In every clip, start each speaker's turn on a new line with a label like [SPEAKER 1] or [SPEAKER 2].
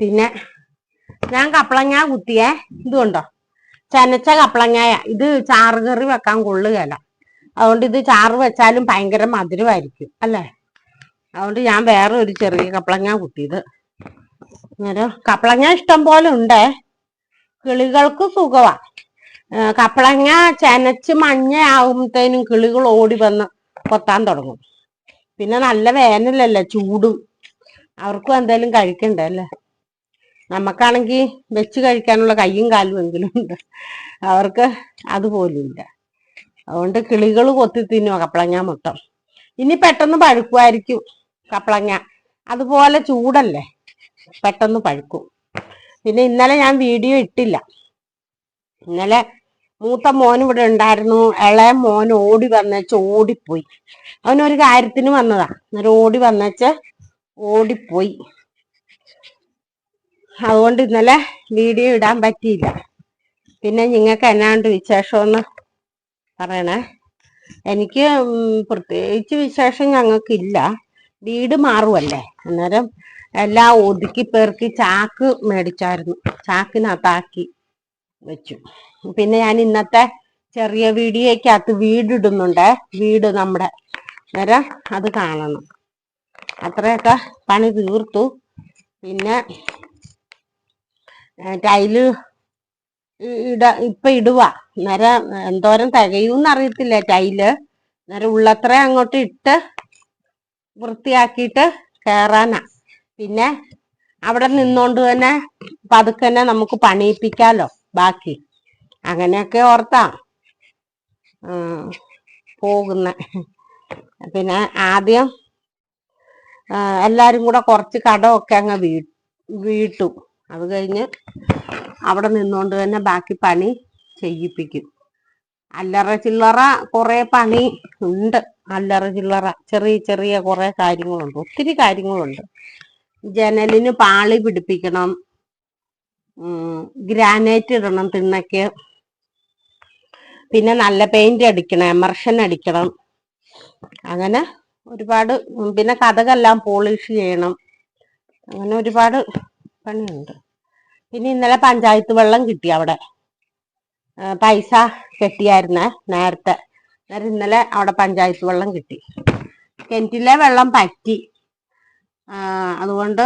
[SPEAKER 1] പിന്നെ ഞാൻ കപ്പളങ്ങ കുത്തിയേ. ഇതുണ്ടോ ചെനച്ച കപ്പളങ്ങായ. ഇത് ചാറ് കറി വെക്കാൻ കൊള്ളുകയല്ല അതുകൊണ്ട് ഇത് ചാറ് വെച്ചാലും ഭയങ്കര മധുരമായിരിക്കും അല്ലേ? അതുകൊണ്ട് ഞാൻ വേറെ ഒരു ചെറിയ കപ്പളങ്ങ കുത്തിയത്. അന്നേരം കപ്പളങ്ങ ഇഷ്ടം പോലെ ഉണ്ട്. കിളികൾക്ക് സുഖവാ. കപ്പളങ്ങ ചെനച്ച് മഞ്ഞ ആകുമ്പത്തേനും കിളികൾ ഓടി വന്ന് കൊത്താൻ തുടങ്ങും. പിന്നെ നല്ല വേനലല്ലേ ചൂടും. അവർക്കും എന്തേലും കഴിക്കണ്ടേ അല്ലേ? നമുക്കാണെങ്കിൽ വെച്ച് കഴിക്കാനുള്ള കയ്യും കാലും എങ്കിലും ഉണ്ട്. അവർക്ക് അതുപോലും ഇല്ല അതുകൊണ്ട് കിളികൾ കൊത്തി തിന്നുക കപ്പളങ്ങ മൊത്തം. ഇനി പെട്ടെന്ന് പഴുക്കുമായിരിക്കും കപ്പളങ്ങ. അതുപോലെ ചൂടല്ലേ? പെട്ടെന്ന് പഴുക്കും. പിന്നെ ഇന്നലെ ഞാൻ വീഡിയോ ഇട്ടില്ല. ഇന്നലെ മൂത്ത മോൻ ഇവിടെ ഉണ്ടായിരുന്നു. ഇളയ മോൻ ഓടി വന്നേച്ച് ഓടിപ്പോയി. അവനൊരു കാര്യത്തിന് വന്നതാ. അന്നേരം ഓടി വന്നേച്ച് ഓടിപ്പോയി. അതുകൊണ്ട് ഇന്നലെ വീഡിയോ ഇടാൻ പറ്റിയില്ല. പിന്നെ നിങ്ങൾക്ക് എന്നാണ്ട് വിശേഷമെന്ന് പറയണേ. എനിക്ക് പ്രത്യേകിച്ച് വിശേഷം ഞങ്ങൾക്കില്ല. വീട് മാറുമല്ലേ അന്നേരം എല്ലാം ഒതുക്കി പെറുക്കി ചാക്ക് മേടിച്ചായിരുന്നു. ചാക്കിനകത്താക്കി വെച്ചു. പിന്നെ ഞാൻ ഇന്നത്തെ ചെറിയ വീഡിയോയ്ക്കകത്ത് വീടിടുന്നുണ്ട്. വീട് നമ്മുടെ. അന്നേരം അത് കാണണം. അത്രയൊക്കെ പണി തീർത്തു. പിന്നെ ടൈൽ ഇട ഇപ്പൊ ഇടുക അന്നേരം എന്തോരം തികയൂന്ന് അറിയത്തില്ല ടൈൽ. അന്നേരം ഉള്ളത്ര അങ്ങോട്ട് ഇട്ട് വൃത്തിയാക്കിയിട്ട് കയറാനാ പിന്നെ അവിടെ നിന്നോണ്ട് തന്നെ പതുക്കെ തന്നെ നമുക്ക് പണിയിപ്പിക്കാലോ ബാക്കി. അങ്ങനെയൊക്കെ ഓർത്താ. പോകുന്ന. പിന്നെ ആദ്യം എല്ലാരും കൂടെ കുറച്ച് കടമൊക്കെ അങ്ങ് വീട്ടു. അത് കഴിഞ്ഞ് അവിടെ നിന്നുകൊണ്ട് തന്നെ ബാക്കി പണി ചെയ്യിപ്പിക്കും. അല്ലറ ചില്ലറ കുറെ പണി ഉണ്ട്. അല്ലറ ചില്ലറ ചെറിയ ചെറിയ കുറെ കാര്യങ്ങളുണ്ട്. ഒത്തിരി കാര്യങ്ങളുണ്ട്. ജനലിന് പാളി പിടിപ്പിക്കണം. ഗ്രാനൈറ്റ് ഇടണം തിണ്ണയ്ക്ക്. പിന്നെ നല്ല പെയിന്റ് അടിക്കണം എമർഷൻ അടിക്കണം. അങ്ങനെ ഒരുപാട് പിന്നെ കഥകെല്ലാം പോളിഷ് ചെയ്യണം. അങ്ങനെ ഒരുപാട് പണിയുണ്ട്. പിന്നെ ഇന്നലെ പഞ്ചായത്ത് വെള്ളം കിട്ടി അവിടെ. പൈസ കെട്ടിയായിരുന്നേ നേരത്തെ. അന്നേരം ഇന്നലെ അവിടെ പഞ്ചായത്ത് വെള്ളം കിട്ടി. കിണറ്റിലെ വെള്ളം പറ്റി. അതുകൊണ്ട്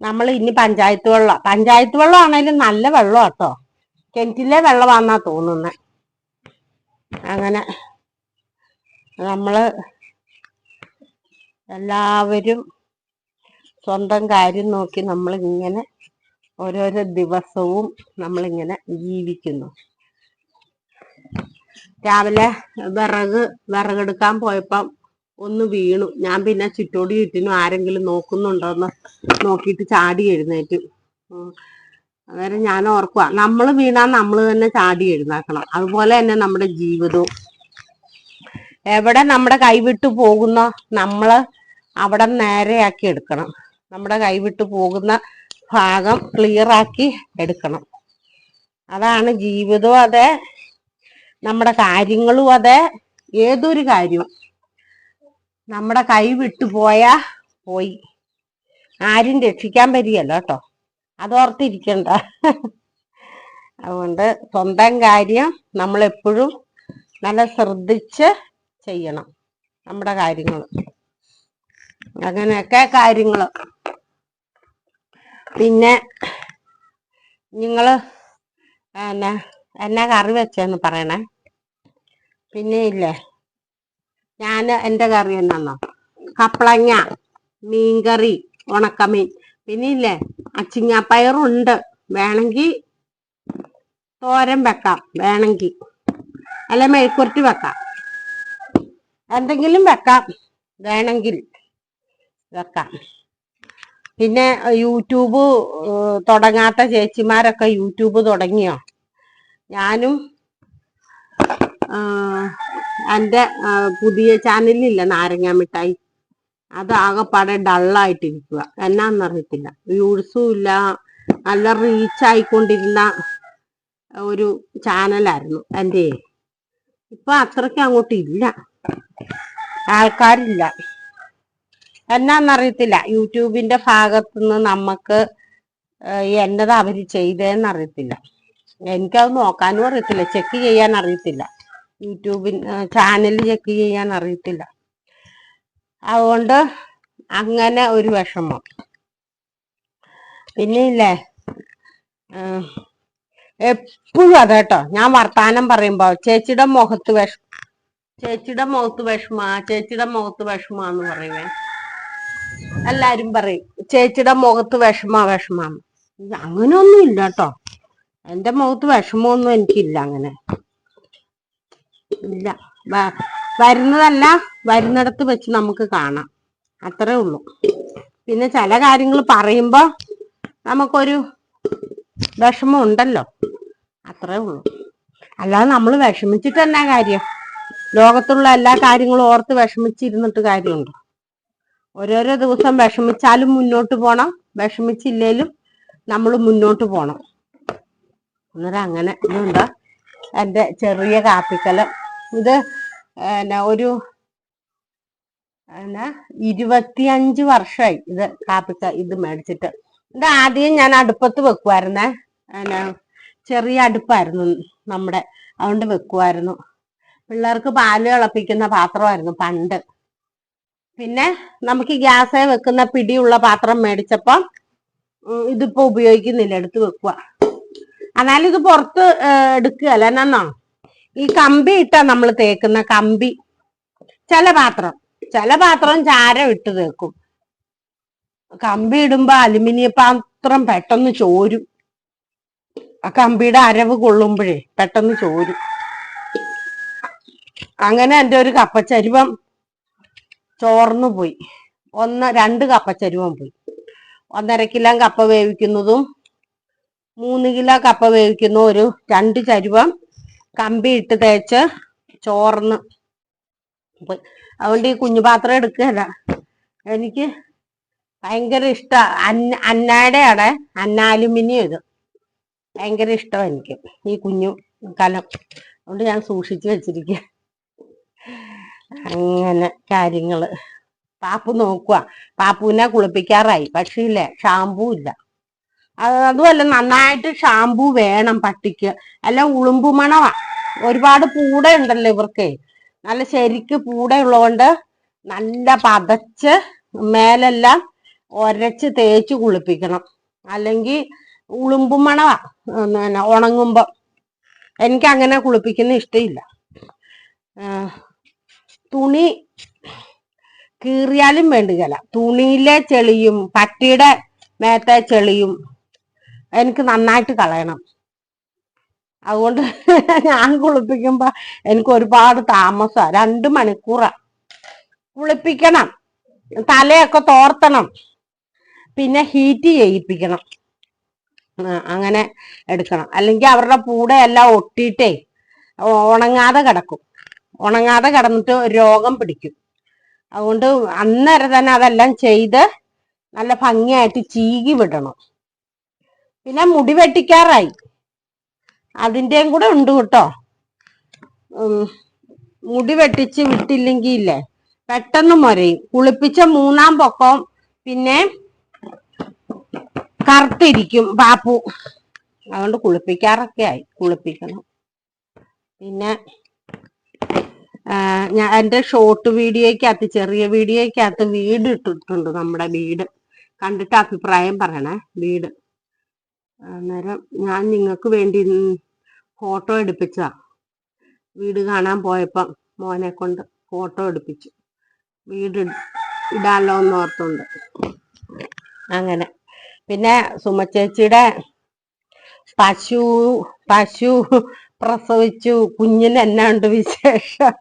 [SPEAKER 1] നമ്മൾ ഇനി പഞ്ചായത്ത് വെള്ളം പഞ്ചായത്ത് വെള്ളം ആണെങ്കിലും നല്ല വെള്ളം കേട്ടോ കിണറ്റിലെ വെള്ളമാണെന്നാ തോന്നുന്നത് അങ്ങനെ നമ്മൾ എല്ലാവരും സ്വന്തം കാര്യം നോക്കി നമ്മൾ ഇങ്ങനെ ഓരോരോ ദിവസവും നമ്മളിങ്ങനെ ജീവിക്കുന്നു. രാവിലെ വിറക് വിറകെടുക്കാൻ പോയപ്പം ഒന്ന് വീണു. ഞാൻ പിന്നെ ചുറ്റോടി ചുറ്റിനും ആരെങ്കിലും നോക്കുന്നുണ്ടോന്ന് നോക്കിയിട്ട് ചാടി എഴുന്നേറ്റു. അന്നേരം ഞാൻ ഓർക്കുക നമ്മൾ വീണാൽ നമ്മൾ തന്നെ ചാടി എഴുന്നേക്കണം. അതുപോലെ തന്നെ നമ്മുടെ ജീവിതവും. എവിടെ നമ്മുടെ കൈവിട്ടു പോകുന്ന നമ്മൾ അവിടെ നേരെയാക്കി എടുക്കണം. നമ്മുടെ കൈവിട്ടു പോകുന്ന ഭാഗം ക്ലിയർ ആക്കി എടുക്കണം. അതാണ് ജീവിതവും അതെ നമ്മുടെ കാര്യങ്ങളും അതെ ഏതൊരു കാര്യവും. നമ്മുടെ കൈ വിട്ടു പോയാ പോയി. ആരും രക്ഷിക്കാൻ പറ്റിയല്ലോ കേട്ടോ. അതോർത്തിരിക്കണ്ട അതുകൊണ്ട് സ്വന്തം കാര്യം നമ്മളെപ്പോഴും നല്ല ശ്രദ്ധിച്ച് ചെയ്യണം നമ്മുടെ കാര്യങ്ങൾ. അങ്ങനെയൊക്കെ കാര്യങ്ങൾ. പിന്നെ നിങ്ങൾ എന്നാ എന്നാ കറി വെച്ചെന്ന് പറയണേ? പിന്നെ ഇല്ലേ? ഞാൻ എന്റെ കറി എന്നാന്നോ? കപ്പളങ്ങ മീൻകറി ഉണക്കമീൻ. പിന്നെ ഇല്ലേ? അച്ചിങ്ങാപ്പയറുണ്ട്. വേണമെങ്കിൽ തോരൻ വെക്കാം വേണമെങ്കിൽ അല്ല മെഴുക്കുരുട്ടി വെക്കാം. എന്തെങ്കിലും വെക്കാം വേണമെങ്കിൽ വെക്കാം. പിന്നെ യൂട്യൂബ് തുടങ്ങാത്ത ചേച്ചിമാരൊക്കെ യൂട്യൂബ് തുടങ്ങിയോ? ഞാനും എന്റെ പുതിയ ചാനലില്ല നാരങ്ങ മിഠായി. അത് ആകെപ്പാടെ ഡള്ളായിട്ടിരിക്കുക എന്നാന്നറിയത്തില്ല. വ്യൂസും ഇല്ല. നല്ല റീച്ച് ആയിക്കൊണ്ടിരുന്ന ഒരു ചാനലായിരുന്നു എന്റെ ഇപ്പൊ അത്രയ്ക്ക് അങ്ങോട്ട് ഇല്ല ആൾക്കാരില്ല. എന്നാന്നറിയത്തില്ല. യൂട്യൂബിന്റെ ഭാഗത്തുനിന്ന് നമുക്ക് എന്നത് അവർ ചെയ്തതെന്ന് അറിയത്തില്ല എനിക്കത് നോക്കാനും അറിയത്തില്ല. ചെക്ക് ചെയ്യാൻ അറിയത്തില്ല യൂട്യൂബിൻ ചാനൽ ചെക്ക് ചെയ്യാൻ അറിയത്തില്ല അതുകൊണ്ട് അങ്ങനെ ഒരു വിഷമം. പിന്നെ ഇല്ലേ എപ്പോഴും അതേട്ടോ ഞാൻ വർത്താനം പറയുമ്പോ ചേച്ചിയുടെ മുഖത്ത് വിഷ ചേച്ചിയുടെ മുഖത്ത് വിഷമ ചേച്ചിയുടെ മുഖത്ത് വിഷമാന്ന് പറയുവേ. എല്ലാരും പറയും ചേച്ചിയുടെ മുഖത്ത് വിഷമാ വിഷമാന്ന് അങ്ങനെയൊന്നും ഇല്ല കേട്ടോ എന്റെ മുഖത്ത് വിഷമമൊന്നും എനിക്കില്ല അങ്ങനെ. ഇല്ല. വരുന്നതല്ല വരുന്നിടത്ത് വെച്ച് നമുക്ക് കാണാം. അത്രേ ഉള്ളൂ. പിന്നെ ചില കാര്യങ്ങൾ പറയുമ്പോ നമുക്കൊരു വിഷമം ഉണ്ടല്ലോ. അത്രേ ഉള്ളൂ. അല്ലാതെ നമ്മൾ വിഷമിച്ചിട്ട് തന്നെ കാര്യം? ലോകത്തുള്ള എല്ലാ കാര്യങ്ങളും ഓർത്ത് വിഷമിച്ചിരുന്നിട്ട് കാര്യമുണ്ടോ? ഓരോരോ ദിവസം വിഷമിച്ചാലും മുന്നോട്ട് പോണം. വിഷമിച്ചില്ലേലും നമ്മൾ മുന്നോട്ട് പോണം. അന്നേരം അങ്ങനെ ഇതുണ്ട്. എന്റെ ചെറിയ കാപ്പിക്കലം. ഇത് എന്നാ ഒരു എന്നാ ഇരുപത്തിയഞ്ച് വർഷമായി ഇത് കാപ്പിക്ക ഇത് മേടിച്ചിട്ട്. ഇത് ആദ്യം ഞാൻ അടുപ്പത്ത് വെക്കുമായിരുന്നേ എന്നാ ചെറിയ അടുപ്പായിരുന്നു നമ്മുടെ. അതുകൊണ്ട് വെക്കുമായിരുന്നു പിള്ളേർക്ക് പാൽ തിളപ്പിക്കുന്ന പാത്രമായിരുന്നു പണ്ട്. പിന്നെ നമുക്ക് ഗ്യാസ് വെക്കുന്ന പിടിയുള്ള പാത്രം മേടിച്ചപ്പം ഇതിപ്പോ ഉപയോഗിക്കുന്നില്ല. എടുത്ത് വെക്കുക എന്നാലും ഇത് പുറത്ത് എടുക്കുക എടുക്കുകയല്ല എന്നാ ഈ കമ്പി ഇട്ട നമ്മൾ തേക്കുന്ന കമ്പി. ചില പാത്രം ചില പാത്രം ചാരം ഇട്ട് തേക്കും. കമ്പി ഇടുമ്പോ അലുമിനിയം പാത്രം പെട്ടെന്ന് ചോരും. ആ കമ്പിയുടെ അരവ് കൊള്ളുമ്പോഴേ പെട്ടെന്ന് ചോരും. അങ്ങനെ എന്റെ ഒരു കപ്പച്ചരുവം ചോർന്നു പോയി. ഒന്ന് രണ്ട് കപ്പ ചരുവം പോയി. ഒന്നര കിലോ കപ്പ വേവിക്കുന്നതും മൂന്ന് കിലോ കപ്പ വേവിക്കുന്ന ഒരു രണ്ട് ചരുവം കമ്പി ഇട്ട് തേച്ച് ചോർന്ന് പോയി. അതുകൊണ്ട് ഈ കുഞ്ഞു പാത്രം എടുക്കുകയല്ല. എനിക്ക് ഭയങ്കര ഇഷ്ട. അന്ന അന്നായുടെ അടെ അന്നാലുമിനിയും ഇത്. ഭയങ്കര ഇഷ്ടം എനിക്ക് ഈ കുഞ്ഞു കലം. അതുകൊണ്ട് ഞാൻ സൂക്ഷിച്ചു വെച്ചിരിക്കുക അങ്ങനെ കാര്യങ്ങൾ. പാപ്പു നോക്കുക പാപ്പുവിനെ കുളിപ്പിക്കാറായി. പക്ഷേ ഇല്ല ഷാമ്പൂ ഇല്ല. അത് അതുമല്ല നന്നായിട്ട് ഷാമ്പൂ വേണം പട്ടിക്ക്. അല്ല ഉളുമ്പു മണവാ. ഒരുപാട് പൂട ഉണ്ടല്ലോ ഇവർക്ക്. നല്ല ശരിക്ക് പൂട ഉള്ളതുകൊണ്ട് നല്ല പതച്ച് മേലെല്ലാം ഒരച്ച് തേച്ച് കുളിപ്പിക്കണം. അല്ലെങ്കിൽ ഉളുമ്പു മണവാ. ഉം, ഉണങ്ങുമ്പോ. എനിക്ക് അങ്ങനെ കുളിപ്പിക്കുന്ന ഇഷ്ടമില്ല തുണി കീറിയാലും വേണ്ടില്ല തുണിയിലെ ചെളിയും പട്ടിയുടെ മേത്തെ ചെളിയും എനിക്ക് നന്നായിട്ട് കളയണം. അതുകൊണ്ട് ഞാൻ കുളിപ്പിക്കുമ്പോ എനിക്ക് ഒരുപാട് താമസമാണ് രണ്ട് മണിക്കൂറാ. കുളിപ്പിക്കണം. തലയൊക്കെ തോർത്തണം. പിന്നെ ഹീറ്റ് ചെയ്യിപ്പിക്കണം. അങ്ങനെ എടുക്കണം. അല്ലെങ്കിൽ അവരുടെ പൂടെയെല്ലാം ഒട്ടിയിട്ടേ ഉ- ഉണങ്ങാതെ കിടക്കും. ഉണങ്ങാതെ കിടന്നിട്ട് രോഗം പിടിക്കും. അതുകൊണ്ട് അന്നേരം തന്നെ അതെല്ലാം ചെയ്ത് നല്ല ഭംഗിയായിട്ട് ചീകി വിടണം. പിന്നെ മുടി വെട്ടിക്കാറായി. അതിന്റെയും കൂടെ ഉണ്ട് കേട്ടോ. മുടി വെട്ടിച്ച് വിട്ടില്ലെങ്കിൽ ഇല്ലേ പെട്ടെന്ന് മുരയും. കുളിപ്പിച്ച മൂന്നാം പൊക്കം പിന്നെ കറുത്തിരിക്കും പാപ്പു അതുകൊണ്ട് കുളിപ്പിക്കാറൊക്കെ ആയി. കുളിപ്പിക്കണം. പിന്നെ ഞാൻ എന്റെ ഷോർട്ട് വീഡിയോയ്ക്കകത്ത് ചെറിയ വീഡിയോയ്ക്കകത്ത് വീട് ഇട്ടിട്ടുണ്ട് നമ്മുടെ വീട്. കണ്ടിട്ട് അഭിപ്രായം പറയണേ വീട്. അന്നേരം ഞാൻ നിങ്ങൾക്ക് വേണ്ടി ഫോട്ടോ എടുപ്പിച്ചതാ. വീട് കാണാൻ പോയപ്പം മോനെ കൊണ്ട് ഫോട്ടോ എടുപ്പിച്ചു. വീട് ഇട്- ഇടാലോ എന്ന് ഓർത്തുണ്ട് അങ്ങനെ. പിന്നെ സുമച്ചേച്ചിയുടെ പശു പശു പ്രസവിച്ചു. കുഞ്ഞിന് എന്നാണ്ട് വിശേഷം.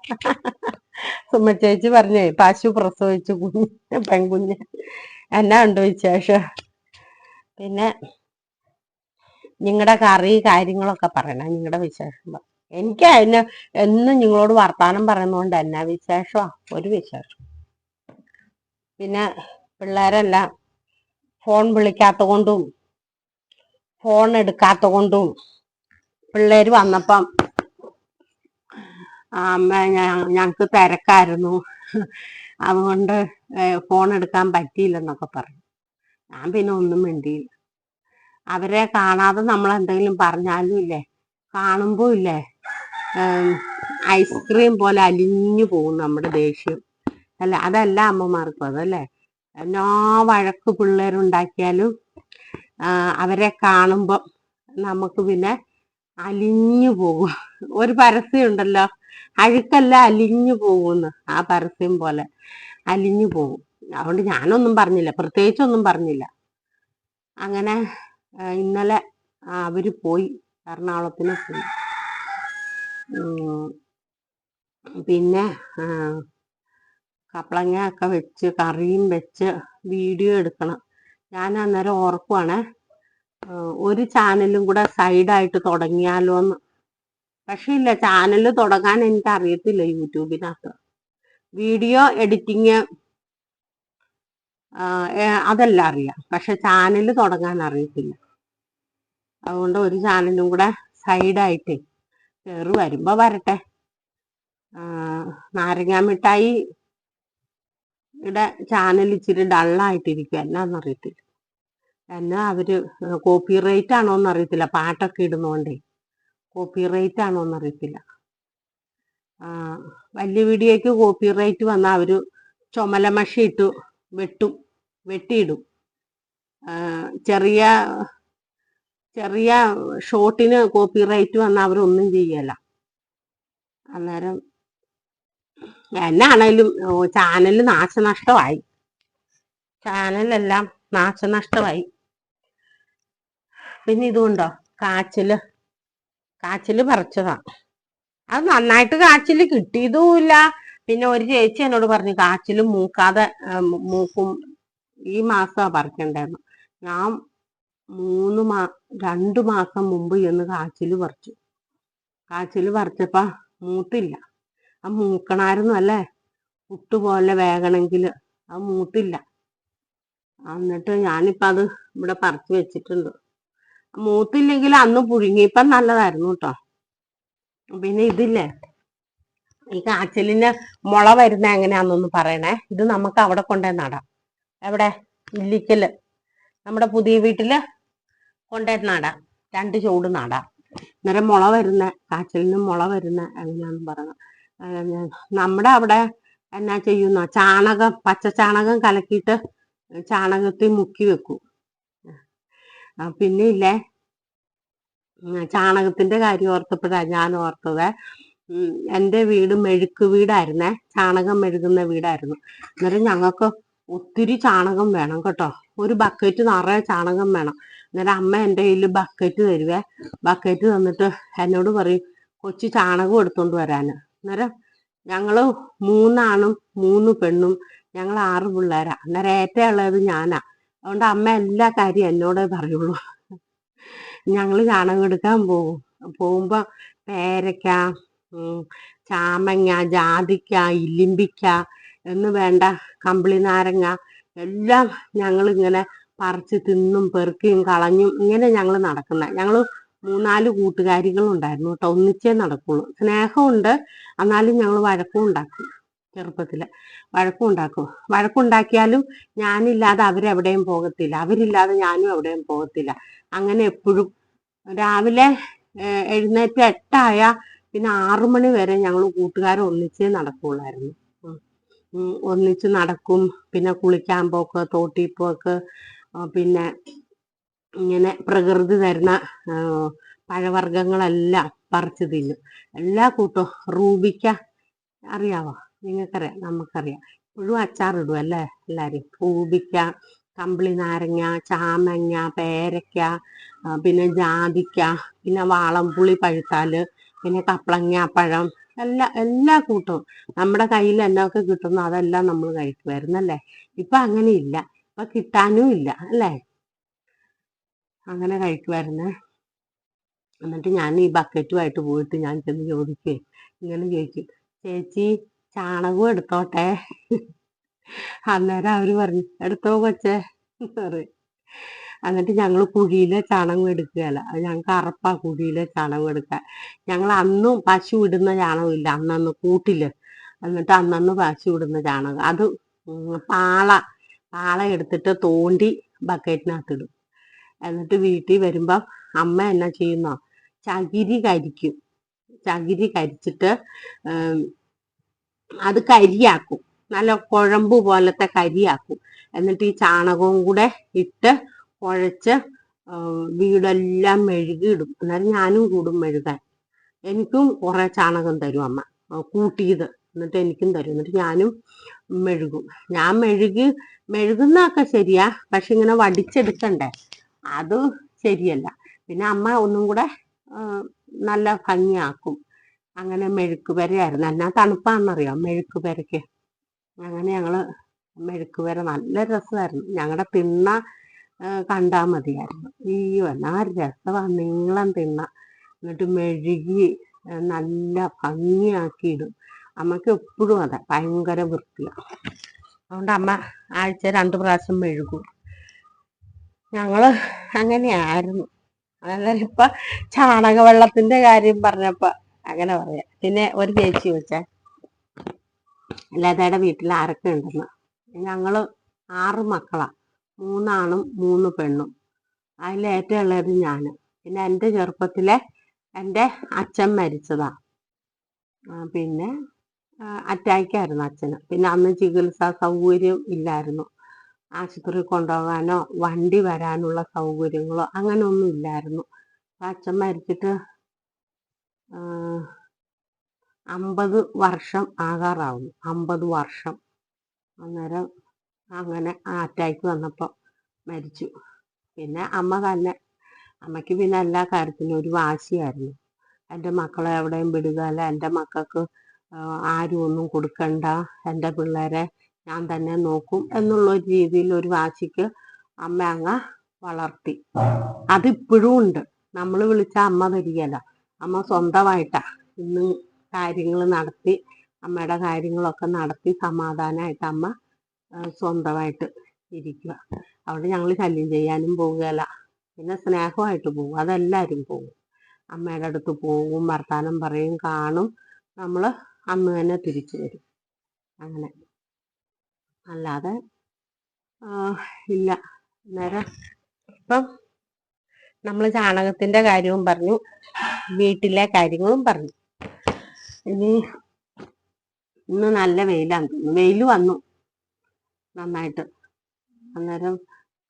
[SPEAKER 1] സുമച്ചേച്ചി പറഞ്ഞേ പാശു പ്രസവിച്ചു കുഞ്ഞ് പെൺകുഞ്ഞ്. എന്നാ ഉണ്ട് വിശേഷം. പിന്നെ നിങ്ങളുടെ കറി കാര്യങ്ങളൊക്കെ പറയണം നിങ്ങളുടെ വിശേഷം എനിക്ക് അതിന് എന്നും നിങ്ങളോട് വർത്താനം പറയുന്നതുകൊണ്ട് എന്നാ വിശേഷമാ ഒരു വിശേഷം. പിന്നെ പിള്ളേരെല്ലാം ഫോൺ വിളിക്കാത്ത കൊണ്ടും ഫോൺ എടുക്കാത്ത കൊണ്ടും പിള്ളേര് വന്നപ്പം അമ്മ ഞങ്ങൾക്ക് തിരക്കായിരുന്നു. അതുകൊണ്ട് ഫോൺ എടുക്കാൻ പറ്റിയില്ലെന്നൊക്കെ പറഞ്ഞു. ഞാൻ പിന്നെ ഒന്നും മിണ്ടിയില്ല. അവരെ കാണാതെ നമ്മൾ എന്തെങ്കിലും പറഞ്ഞാലും ഇല്ലേ? കാണുമ്പോ ഇല്ലേ? ഐസ്ക്രീം പോലെ അലിഞ്ഞു പോകും നമ്മുടെ ദേഷ്യം. അല്ല? അതല്ല അമ്മമാർക്കും അതല്ലേ എന്നാ വഴക്ക് പിള്ളേരുണ്ടാക്കിയാലും അവരെ കാണുമ്പം നമുക്ക് പിന്നെ അലിഞ്ഞു പോകും. ഒരു പരസ്യം ഉണ്ടല്ലോ. അഴുക്കല്ല അലിഞ്ഞു പോകുമെന്ന് ആ പരസ്യം പോലെ അലിഞ്ഞു പോകും. അതുകൊണ്ട് ഞാനൊന്നും പറഞ്ഞില്ല. പ്രത്യേകിച്ചൊന്നും പറഞ്ഞില്ല. അങ്ങനെ ഇന്നലെ അവർ പോയി എറണാകുളത്തിന് പോയി. പിന്നെ കപ്പളങ്ങ ഒക്കെ വെച്ച് കറിയും വെച്ച് വീഡിയോ എടുക്കണം. ഞാൻ അന്നേരം ഓർക്കുവാണ് ഒരു ചാനലും കൂടെ സൈഡായിട്ട് തുടങ്ങിയാലോ എന്ന് പക്ഷെ ഇല്ല ചാനൽ തുടങ്ങാൻ എനിക്ക് അറിയത്തില്ല യൂട്യൂബിനകത്ത്. വീഡിയോ എഡിറ്റിങ് അതെല്ലാം അറിയാം. പക്ഷെ ചാനൽ തുടങ്ങാൻ അറിയത്തില്ല. അതുകൊണ്ട് ഒരു ചാനലും കൂടെ സൈഡായിട്ട് കയറി വരുമ്പോ വരട്ടെ. നാരങ്ങാ മിഠായി ഇവിടെ ചാനൽ ഇച്ചിരി ഡള്ളായിട്ടിരിക്കും എന്നാന്നറിയത്തില്ല. എന്നാ അവർ കോപ്പി റേറ്റ് ആണോന്ന് അറിയത്തില്ല. പാട്ടൊക്കെ ഇടുന്നോണ്ടേ. കോപ്പി റേറ്റ് ആണോന്ന് അറിയത്തില്ല. വലിയ വീഡിയോയ്ക്ക് കോപ്പി റേറ്റ് വന്നാൽ അവർ ചുമലമഷി ഇട്ടു വെട്ടും വെട്ടിയിടും. ചെറിയ ചെറിയ ഷോട്ടിന് കോപ്പി റേറ്റ് വന്നാൽ അവരൊന്നും ചെയ്യല. അന്നേരം എന്നാണേലും ചാനൽ നാശനഷ്ടമായി. ചാനലെല്ലാം നാശനഷ്ടമായി. പിന്നെ ഇതുകൊണ്ടോ കാച്ചിൽ. കാച്ചിൽ പറിച്ചതാ. അത് നന്നായിട്ട് കാച്ചിൽ കിട്ടിയതുമില്ല. പിന്നെ ഒരു ചേച്ചി എന്നോട് പറഞ്ഞു കാച്ചിൽ മൂക്കാതെ ആ, മൂക്കും. ഈ മാസമാണ് പറിക്കണ്ടായിരുന്നു ഞാൻ മൂന്ന് മാ രണ്ടു മാസം മുമ്പ് ചെന്ന് കാച്ചിൽ പറിച്ചു. കാച്ചിൽ പറിച്ചപ്പോ മൂത്തില്ല. ആ മൂക്കണായിരുന്നു അല്ലേ? പുട്ടുപോലെ വേകണമെങ്കിൽ അത് മൂത്തില്ല. എന്നിട്ട് ഞാനിപ്പോൾ അത് ഇവിടെ പറിച്ചു വെച്ചിട്ടുണ്ട്. മൂത്തില്ലെങ്കിൽ അന്ന് പുഴുങ്ങിയപ്പം നല്ലതായിരുന്നു കേട്ടോ. പിന്നെ ഇതില്ലേ? ഈ കാച്ചിലിന് മുള വരുന്ന എങ്ങനെയാന്നൊന്ന് പറയണേ. ഇത് നമുക്ക് അവിടെ കൊണ്ടേ നടാം. എവിടെ? ഇല്ലിക്കൽ. നമ്മുടെ പുതിയ വീട്ടിൽ കൊണ്ടേ നടാം. രണ്ട് ചൂട് നടാം. നേരെ മുള വരുന്ന കാച്ചിലിന് മുള വരുന്ന എങ്ങനെയാന്ന് പറയണം. നമ്മുടെ അവിടെ എന്നാ ചെയ്യുന്ന? ചാണകം പച്ച ചാണകം കലക്കിയിട്ട് ചാണകത്തിൽ മുക്കി വെക്കും. പിന്നെ ഇല്ലേ ചാണകത്തിന്റെ കാര്യം ഓർത്തപ്പോഴാ ഞാൻ ഓർത്തത്. എന്റെ വീട് മെഴുക്ക് വീടായിരുന്നേ. ചാണകം മെഴുകുന്ന വീടായിരുന്നു. അന്നേരം ഞങ്ങൾക്ക് ഒത്തിരി ചാണകം വേണം കേട്ടോ. ഒരു ബക്കറ്റ് നിറയെ ചാണകം വേണം. അന്നേരം അമ്മ എന്റെ കയ്യിൽ ബക്കറ്റ് തരുവേ. ബക്കറ്റ് തന്നിട്ട് എന്നോട് പറയും കൊച്ചു ചാണകം എടുത്തോണ്ട് വരാന്. അന്നേരം ഞങ്ങൾ മൂന്നാണും മൂന്ന് പെണ്ണും ഞങ്ങൾ ആറ് പിള്ളേരാ. അന്നേരം ഏറ്റവും ഉള്ളത് ഞാനാ. അതുകൊണ്ട് അമ്മ എല്ലാ കാര്യം എന്നോട് പറയുള്ളൂ. ഞങ്ങൾ ചാണകം എടുക്കാൻ പോകും പോകുമ്പോ പേരയ്ക്ക ചാമങ്ങ ജാതിക്ക ഇല്ലിമ്പിക്ക എന്ന് വേണ്ട കമ്പിളി നാരങ്ങ എല്ലാം ഞങ്ങൾ ഇങ്ങനെ പറിച്ച് തിന്നും പെറുക്കിയും കളഞ്ഞും ഇങ്ങനെ ഞങ്ങൾ നടക്കുന്ന. ഞങ്ങൾ മൂന്നാൽ കൂട്ടുകാരികളുണ്ടായിരുന്നു കേട്ടോ. ഒന്നിച്ചേ നടക്കുള്ളൂ. സ്നേഹമുണ്ട്. എന്നാലും ഞങ്ങൾ വഴക്കും ഉണ്ടാക്കും. ചെറുപ്പത്തിൽ. വഴക്കുണ്ടാക്കും. വഴക്കുണ്ടാക്കിയാലും ഞാനില്ലാതെ അവരെവിടെയും പോകത്തില്ല. അവരില്ലാതെ ഞാനും എവിടെയും പോകത്തില്ല. അങ്ങനെ എപ്പോഴും രാവിലെ എഴുന്നേറ്റ് എട്ടായ പിന്നെ ആറു മണി വരെ ഞങ്ങൾ കൂട്ടുകാരെ ഒന്നിച്ചേ നടക്കുള്ളായിരുന്നു. ഒന്നിച്ച് നടക്കും. പിന്നെ കുളിക്കാൻ പോക്ക് തോട്ടി പോക്ക് പിന്നെ ഇങ്ങനെ പ്രകൃതി തരുന്ന പഴവർഗങ്ങളെല്ലാം പറിച്ചു തിന്നും. എല്ലാ കൂട്ടവും. റൂബിക്ക അറിയാവോ? നിങ്ങൾക്കറിയാം നമുക്കറിയാം. ഇപ്പോഴും അച്ചാറിടും അല്ലേ എല്ലാരും? പൂപിക്ക കമ്പിളി നാരങ്ങ ചാമങ്ങ പേരയ്ക്ക പിന്നെ ജാതിക്ക പിന്നെ വാളംപുളി പഴുത്താൽ പിന്നെ കപ്പളങ്ങ പഴം എല്ലാ എല്ലാ കൂട്ടവും നമ്മുടെ കയ്യിൽ എന്നൊക്കെ കിട്ടുന്നു അതെല്ലാം നമ്മൾ കഴിക്കുമായിരുന്നു അല്ലേ? ഇപ്പൊ അങ്ങനെ ഇല്ല ഇപ്പൊ കിട്ടാനും ഇല്ല അല്ലേ? അങ്ങനെ കഴിക്കുമായിരുന്നേ. എന്നിട്ട് ഞാൻ ഈ ബക്കറ്റുമായിട്ട് പോയിട്ട് ഞാൻ ചെന്ന് ചോദിക്കേ ഇങ്ങനെ ചോദിക്കും ചേച്ചി ചാണകവും എടുത്തോട്ടെ. അന്നേരം അവർ പറഞ്ഞു എടുത്തോ കൊച്ചേ സോറി എന്നിട്ട് ഞങ്ങൾ കുഴിയിലെ ചാണകം എടുക്കുകയല്ല ഞങ്ങൾക്ക് അറപ്പാ കുഴിയിലെ ചാണകം എടുക്കാൻ. ഞങ്ങൾ അന്നും പശു ഇടുന്ന ഇല്ല അന്നന്ന് കൂട്ടിൽ. എന്നിട്ട് അന്നന്ന് പശു ഇടുന്ന ചാണകം. അത് പാള പാള എടുത്തിട്ട് തോണ്ടി ബക്കറ്റിനകത്തിടും. എന്നിട്ട് വീട്ടിൽ വരുമ്പം അമ്മ എന്നാ ചെയ്യുന്നോ? ചകിരി കരിക്കും. ചകിരി കരിച്ചിട്ട് അത് കരിയാക്കും. നല്ല കുഴമ്പ് പോലത്തെ കരിയാക്കും. എന്നിട്ട് ഈ ചാണകവും കൂടെ ഇട്ട് കുഴച്ച് വീടെല്ലാം മെഴുകിയിടും. എന്നാലും ഞാനും കൂടും മെഴുകാൻ. എനിക്കും കുറെ ചാണകം തരും അമ്മ. കൂട്ടിയത് എന്നിട്ട് എനിക്കും തരും. എന്നിട്ട് ഞാനും മെഴുകും. ഞാൻ മെഴുകി മെഴുകുന്നതൊക്കെ ശരിയാ. പക്ഷെ ഇങ്ങനെ വടിച്ചെടുക്കണ്ടേ? അത് ശരിയല്ല. പിന്നെ അമ്മ ഒന്നും കൂടെ നല്ല ഭംഗിയാക്കും. അങ്ങനെ മെഴുക്ക് പെരയായിരുന്നു എന്നാ തണുപ്പാണെന്നറിയാം? മെഴുക്ക് പെരയ്ക്ക് അങ്ങനെ ഞങ്ങൾ മെഴുക്ക് പെര നല്ല രസമായിരുന്നു. ഞങ്ങളുടെ തിണ്ണ കണ്ടാൽ കണ്ടാ മതിയായിരുന്നു. അയ്യോ എന്നാ രസമാണ് നീളം തിണ്ണ. എന്നിട്ട് മെഴുകി നല്ല ഭംഗിയാക്കിയിടും. അമ്മയ്ക്ക് എപ്പോഴും അതെ. ഭയങ്കര വൃത്തിയാണ് അതുകൊണ്ട് അമ്മ ആഴ്ച രണ്ട് പ്രാവശ്യം മെഴുകും. ഞങ്ങൾ അങ്ങനെയായിരുന്നു. അന്നേരം ഇപ്പൊ ചാണക വെള്ളത്തിന്റെ കാര്യം പറഞ്ഞപ്പോ അങ്ങനെ പറയാം. പിന്നെ ഒരു ചേച്ചി ചോദിച്ചാ ലതയുടെ വീട്ടിൽ ആരൊക്കെ ഉണ്ടെന്ന്? ഞങ്ങൾ ആറ് മക്കളാ. മൂന്നാണും മൂന്ന് പെണ്ണും. അതിൽ ഏറ്റവും ഉള്ളത് ഞാൻ പിന്നെ എന്റെ ചെറുപ്പത്തിലെ എന്റെ അച്ഛൻ മരിച്ചതാ. പിന്നെ അറ്റാക്കായിരുന്നു അച്ഛന്. പിന്നെ അന്ന് ചികിത്സാ സൗകര്യം ഇല്ലായിരുന്നു. ആശുപത്രി കൊണ്ടുപോകാനോ വണ്ടി വരാനുള്ള സൗകര്യങ്ങളോ അങ്ങനെ ഒന്നും ഇല്ലായിരുന്നു അച്ഛൻ മരിച്ചിട്ട് അമ്പത് വർഷം ആകാറാവുന്നു. അമ്പത് വർഷം. അന്നേരം അങ്ങനെ അറ്റാക്ക് വന്നപ്പോൾ മരിച്ചു. പിന്നെ അമ്മ തന്നെ അമ്മയ്ക്ക് പിന്നെ എല്ലാ കാര്യത്തിനും ഒരു വാശിയായിരുന്നു. എന്റെ മക്കളെ എവിടെയും വിടുകയല്ല. എന്റെ മക്കൾക്ക് ആരും ഒന്നും കൊടുക്കണ്ട. എന്റെ പിള്ളേരെ ഞാൻ തന്നെ നോക്കും എന്നുള്ള ഒരു രീതിയിൽ ഒരു വാശിക്ക് അമ്മ അങ്ങ് വളർത്തി. അതിപ്പോഴും ഉണ്ട്. നമ്മൾ വിളിച്ച അമ്മ വരികയല്ല അമ്മ സ്വന്തമായിട്ടാ ഇന്ന് കാര്യങ്ങൾ നടത്തി അമ്മയുടെ കാര്യങ്ങളൊക്കെ നടത്തി സമാധാനമായിട്ട് അമ്മ സ്വന്തമായിട്ട് ഇരിക്കുക. അവിടെ ഞങ്ങൾ ശല്യം ചെയ്യാനും പോവുകയല്ല പിന്നെ സ്നേഹമായിട്ട് പോകും അതെല്ലാവരും പോകും അമ്മയുടെ അടുത്ത് പോകും വർത്താനം പറയും കാണും. നമ്മൾ അന്ന് തന്നെ തിരിച്ചു വരും. അങ്ങനെ. അല്ലാതെ ഇല്ല. നേരെ ഇപ്പം നമ്മൾ ചാണകത്തിന്റെ കാര്യവും പറഞ്ഞു. വീട്ടിലെ കാര്യങ്ങളും പറഞ്ഞു. ഇനി ഇന്ന് നല്ല വെയിലാന്ന് തോന്നുന്നു വെയിൽ വന്നു. നന്നായിട്ട്. അന്നേരം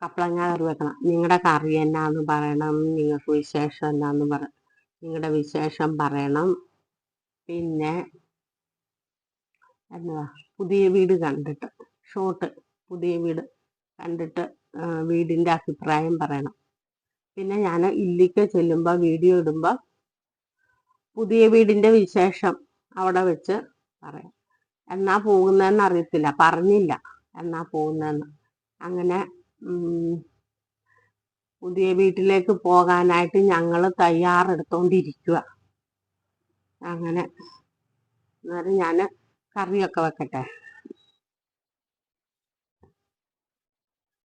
[SPEAKER 1] കപ്പളങ്ങ കറി വെക്കണം. നിങ്ങളുടെ കറി എന്നാന്ന് പറയണം. നിങ്ങൾക്ക് വിശേഷം എന്നാന്ന് പറ നിങ്ങളുടെ വിശേഷം പറയണം. പിന്നെ എന്നതാ പുതിയ വീട് കണ്ടിട്ട് ഷോട്ട് പുതിയ വീട് കണ്ടിട്ട് വീടിന്റെ അഭിപ്രായം പറയണം. പിന്നെ ഞാൻ ഇല്ലിക്ക ചെല്ലുമ്പോൾ വീഡിയോ ഇടുമ്പോൾ പുതിയ വീടിന്റെ വിശേഷം അവിടെ വെച്ച് പറയാം. എന്നാ പോകുന്നതെന്ന് അറിയത്തില്ല. പറഞ്ഞില്ല എന്നാ പോകുന്നതെന്ന്. അങ്ങനെ പുതിയ വീട്ടിലേക്ക് പോകാനായിട്ട് ഞങ്ങൾ തയ്യാറെടുത്തോണ്ടിരിക്കുക അങ്ങനെ അന്നേരം ഞാൻ കറിയൊക്കെ വെക്കട്ടെ.